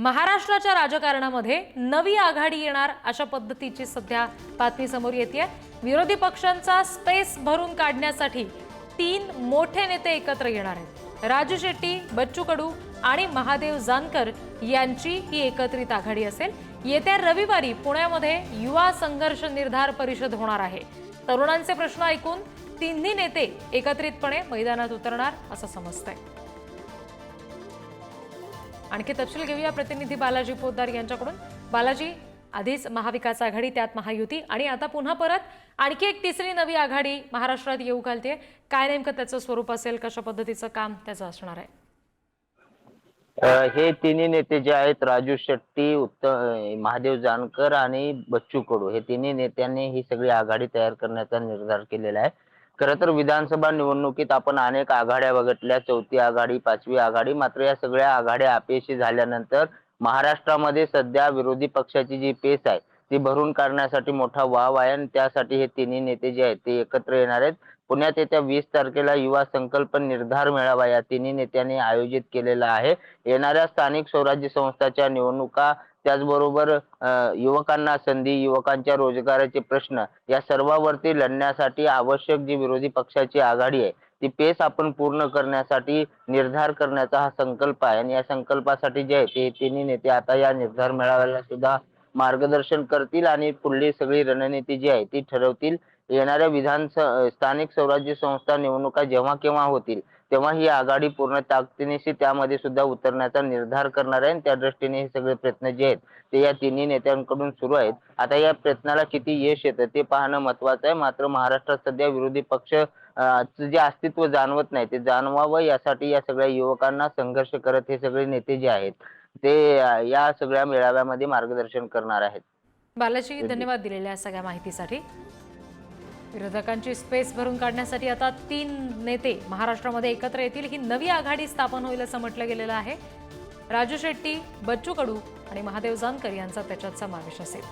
महाराष्ट्राच्या राजकारणामध्ये नवी आघाडी येणार अशा पद्धतीची सध्या बातमी समोर येते विरोधी पक्षांचा स्पेस भरून काढण्यासाठी तीन मोठे नेते एकत्र येणार आहेत. राजू शेट्टी बच्चू कडू आणि महादेव जानकर यांची ही एकत्रित आघाडी असेल. येत्या रविवारी पुण्यामध्ये युवा संघर्ष निर्धार परिषद होणार आहे. तरुणांचे प्रश्न ऐकून तिन्ही नेते एकत्रितपणे मैदानात उतरणार असं समजतंय. आणखी तपशील घेऊया. प्रतिनिधी बालाजी पोद्दार यांच्याकडून. बालाजी आधीच महाविकास आघाडी त्यात महायुती आणि आता पुन्हा परत आणखी एक तिसरी नवी आघाडी महाराष्ट्रात येऊ घालते काय नेमकं त्याचं स्वरूप असेल कशा पद्धतीचं काम त्याचं असणार आहे? हे तिन्ही नेते जे आहेत राजू शेट्टी उत्तम महादेव जानकर आणि बच्चू कडू. हे तिन्ही नेत्यांनी ही सगळी आघाडी तयार करण्याचा निर्धार केलेला आहे. खरं तर विधानसभा निवडणुकीत आपण अनेक आघाड्या बघितल्या. चौथी आघाडी पाचवी आघाडी मात्र या सगळ्या आघाड्या अपयशी झाल्यानंतर महाराष्ट्रामध्ये सध्या विरोधी पक्षाची जी पेस आहे ती भरून काढण्यासाठी मोठा वाव आहे आणि त्यासाठी हे तिन्ही नेते जे आहेत ते एकत्र येणार आहेत. पुण्यात येत्या वीस तारखेला युवा संकल्प निर्धार मेळावा या तिन्ही नेत्यांनी आयोजित केलेला आहे. येणाऱ्या स्थानिक स्वराज्य संस्थाच्या निवडणुका त्याचबरोबर युवकांना संधी युवकांच्या रोजगाराचे प्रश्न या सर्वावरती लढण्यासाठी आवश्यक जी विरोधी पक्षाची आघाडी आहे ती पेस आपण पूर्ण करण्यासाठी निर्धार करण्याचा हा संकल्प आहे. आणि या संकल्पासाठी जे आहे ते तिन्ही नेते आता या निर्धार मेळाव्याला सुद्धा मार्गदर्शन करतील आणि पुढली सगळी रणनीती जी आहे ती ठरवतील. येणाऱ्या विधान स्थानिक स्वराज्य संस्था निवडणुका जेव्हा केव्हा होतील तेव्हा ही आघाडी पूर्ण ताकदीनिशी त्यामध्ये सुद्धा उतरण्याचा निर्धार करणार आहे. त्या दृष्टीने हे सगळे प्रयत्न जे आहेत ते या तिन्ही नेत्यांकडून सुरू आहेत. आता या प्रयत्नाला किती यश येतं ते पाहणं महत्वाचं आहे. मात्र महाराष्ट्रात सध्या विरोधी पक्ष जे अस्तित्व जाणवत नाही ते जाणवावं यासाठी या सगळ्या युवकांना संघर्ष करत हे सगळे नेते जे आहेत ते या सगळ्या मेळाव्यामध्ये मार्गदर्शन करणार आहेत. बालाजी धन्यवाद दिलेल्या सगळ्या माहितीसाठी. विरोधकांची स्पेस भरून काढण्यासाठी आता तीन नेते महाराष्ट्रामध्ये एकत्र येतील. ही नवी आघाडी स्थापन होईल असं म्हटलं गेलेलं आहे. राजू शेट्टी बच्चू कडू आणि महादेव जानकर यांचा त्याच्यात समावेश असेल.